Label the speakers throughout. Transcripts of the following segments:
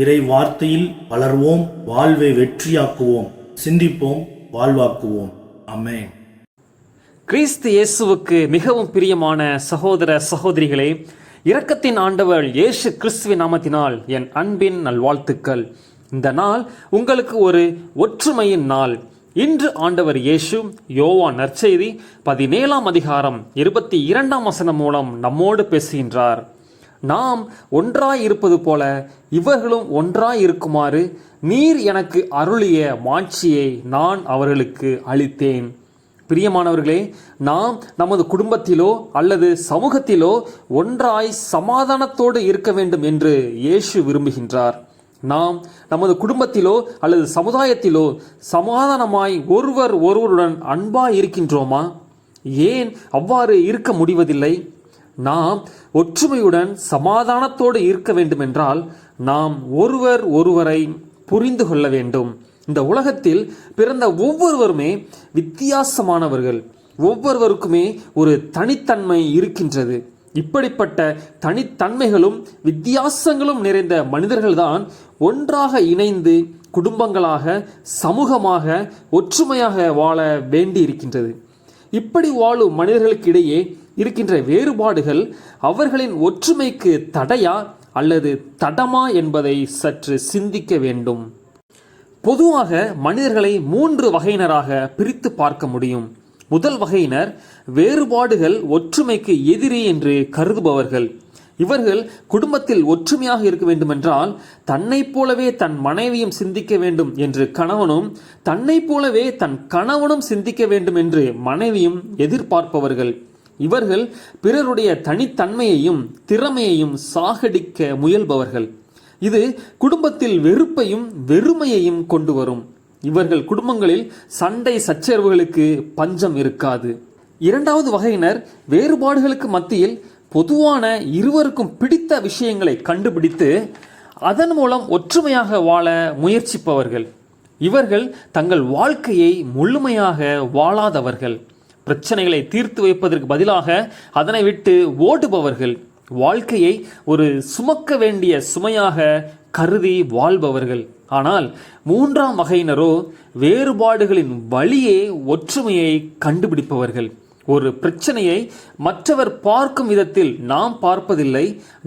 Speaker 1: இறை வார்த்தையில் வளர்வோம் வாழ்வை வெற்றியாக்குவோம் சிந்திப்போம் வாழ்வாக்குவோம். அமேன்
Speaker 2: கிறிஸ்து இயேசுவுக்கு மிகவும் பிரியமான சகோதர சகோதரிகளே இரக்கத்தின் ஆண்டவர் இயேசு கிறிஸ்துவின் நாமத்தினால் என் அன்பின் நல்வாழ்த்துக்கள். இந்த நாள் உங்களுக்கு ஒரு ஒற்றுமையின் நாள். இன்று ஆண்டவர் இயேசு யோவான் நற்செய்தி பதினேழாம் அதிகாரம் இருபத்தி இரண்டாம் வசனம் மூலம் நம்மோடு பேசுகின்றார். நாம் ஒன்றாய் இருப்பது போல இவர்களும் ஒன்றாய் இருக்குமாறு நீர் எனக்கு அருளிய மாட்சியை நான் அவர்களுக்கு அளித்தேன். பிரியமானவர்களே நாம் நமது குடும்பத்திலோ அல்லது சமூகத்திலோ ஒன்றாய் சமாதானத்தோடு இருக்க வேண்டும் என்று இயேசு விரும்புகின்றார். நாம் நமது குடும்பத்திலோ அல்லது சமுதாயத்திலோ சமாதானமாய் ஒருவர் ஒருவருடன் அன்பாய் இருக்கின்றோமா? ஏன் அவ்வாறு இருக்க முடிவதில்லை? நாம் ஒற்றுமையுடன் சமாதானத்தோடு இருக்க வேண்டுமென்றால் நாம் ஒருவர் ஒருவரை புரிந்து கொள்ள வேண்டும். இந்த உலகத்தில் பிறந்த ஒவ்வொருவருமே வித்தியாசமானவர்கள். ஒவ்வொருவருக்குமே ஒரு தனித்தன்மை இருக்கின்றது. இப்படிப்பட்ட தனித்தன்மைகளும் வித்தியாசங்களும் நிறைந்த மனிதர்கள்தான் ஒன்றாக இணைந்து குடும்பங்களாக சமூகமாக ஒற்றுமையாக வாழ வேண்டி இருக்கின்றது இப்படி வாழும் மனிதர்களுக்கிடையே இருக்கின்ற வேறுபாடுகள் அவர்களின் ஒற்றுமைக்கு தடையா அல்லது தடமா என்பதை சற்று சிந்திக்க வேண்டும். பொதுவாக மனிதர்களை மூன்று வகையினராக பிரித்து பார்க்க முடியும். முதல் வகையினர் வேறுபாடுகள் ஒற்றுமைக்கு எதிரி என்று கருதுபவர்கள். இவர்கள் குடும்பத்தில் ஒற்றுமையாக இருக்க வேண்டுமென்றால் தன்னைப் போலவே தன் மனைவியும் சிந்திக்க வேண்டும் என்று கணவனும் தன்னைப் போலவே தன் கணவனும் சிந்திக்க வேண்டும் என்று மனைவியும் எதிர்பார்ப்பவர்கள். இவர்கள் பிறருடைய தனித்தன்மையையும் திறமையையும் சாகடிக்க முயல்பவர்கள். இது குடும்பத்தில் வெறுப்பையும் வெறுமையையும் கொண்டு வரும். இவர்கள் குடும்பங்களில் சண்டை சச்சரவுகளுக்கு பஞ்சம் இருக்காது. இரண்டாவது வகையினர் வேறுபாடுகளுக்கு மத்தியில் பொதுவான இருவருக்கும் பிடித்த விஷயங்களை கண்டுபிடித்து அதன் மூலம் ஒற்றுமையாக வாழ முயற்சிப்பவர்கள். இவர்கள் தங்கள் வாழ்க்கையை முழுமையாக வாழாதவர்கள். பிரச்சனைகளை தீர்த்து வைப்பதற்கு பதிலாக அதனை விட்டு ஓடுபவர்கள் வாழ்க்கையை ஒரு சுமக்க வேண்டிய சுமையாக கருதி வாழ்பவர்கள். ஆனால் மூன்றாம் வகையினரோ வேறுபாடுகளின் வழியே ஒற்றுமையை கண்டுபிடிப்பவர்கள். ஒரு பிரச்சனையை மற்றவர் பார்க்கும் விதத்தில் நாம் பார்ப்பதில்லை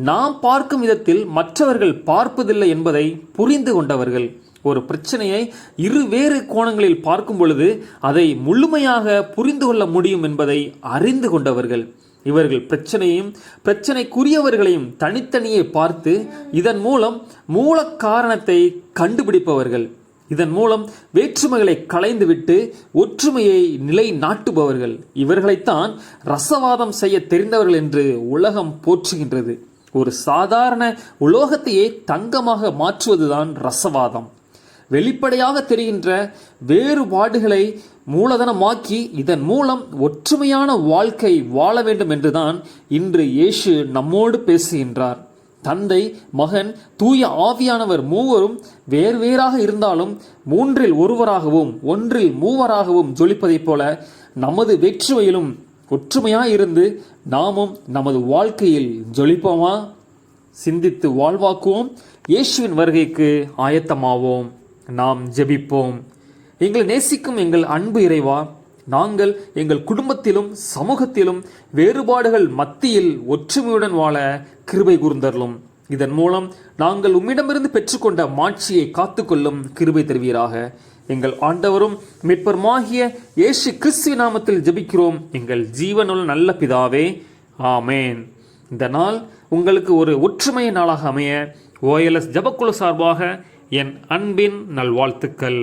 Speaker 2: நாம் பார்க்கும் விதத்தில் மற்றவர்கள் பார்ப்பதில்லை என்பதை புரிந்து கொண்டவர்கள். ஒரு பிரச்சனையை இரு வேறு கோணங்களில் பார்க்கும் பொழுது அதை முழுமையாக புரிந்து கொள்ள முடியும் என்பதை அறிந்து கொண்டவர்கள். இவர்கள் பிரச்சனையும் பிரச்சனைக்குரியவர்களையும் தனித்தனியே பார்த்து இதன் மூலம் மூல காரணத்தை கண்டுபிடிப்பவர்கள். இதன் மூலம் வேற்றுமைகளை களைந்துவிட்டு ஒற்றுமையை நிலை நாட்டுபவர்கள் இவர்களைத்தான் ரசவாதம் செய்ய தெரிந்தவர்கள் என்று உலகம் போற்றுகின்றது. ஒரு சாதாரண உலோகத்தையே தங்கமாக மாற்றுவதுதான் ரசவாதம். வெளிப்படையாக தெரிகின்ற வேறுபாடுகளை மூலதனமாக்கி இதன் மூலம் ஒற்றுமையான வாழ்க்கை வாழ வேண்டும் என்றுதான் இன்று இயேசு நம்மோடு பேசுகின்றார். தந்தை மகன் தூய ஆவியானவர் மூவரும் வேறு வேறாக இருந்தாலும் மூன்றில் ஒருவராகவும் ஒன்றில் மூவராகவும் ஜொலிப்பதைப் போல நமது வெற்றுமையிலும் ஒற்றுமையாக இருந்து நாமும் நமது வாழ்க்கையில் ஜொலிப்போமா? சிந்தித்து வாழ்வாக்குவோம். இயேசுவின் வருகைக்கு ஆயத்தமாவோம். நாம் ஜெபிப்போம். எங்களை நேசிக்கும் எங்கள் அன்பு இறைவா நாங்கள் எங்கள் குடும்பத்திலும் சமூகத்திலும் வேறுபாடுகள் மத்தியில் ஒற்றுமையுடன் வாழ கிருபை கூர்ந்தருளும். இதன் மூலம் நாங்கள் உம்மிடமிருந்து பெற்றுக்கொண்ட மாட்சியை காத்துக்கொள்ளும் கிருபை தருவீராக. எங்கள் ஆண்டவரும் மீட்பருமாகிய இயேசு கிறிஸ்துவ நாமத்தில் ஜெபிக்கிறோம். எங்கள் ஜீவனுள் நல்ல பிதாவே ஆமேன். இந்த நாள் உங்களுக்கு ஒரு ஒற்றுமை நாளாக அமைய ஓஎல்எஸ் ஜபக்குழு சார்பாக என் அன்பின் நல்வாழ்த்துக்கள்.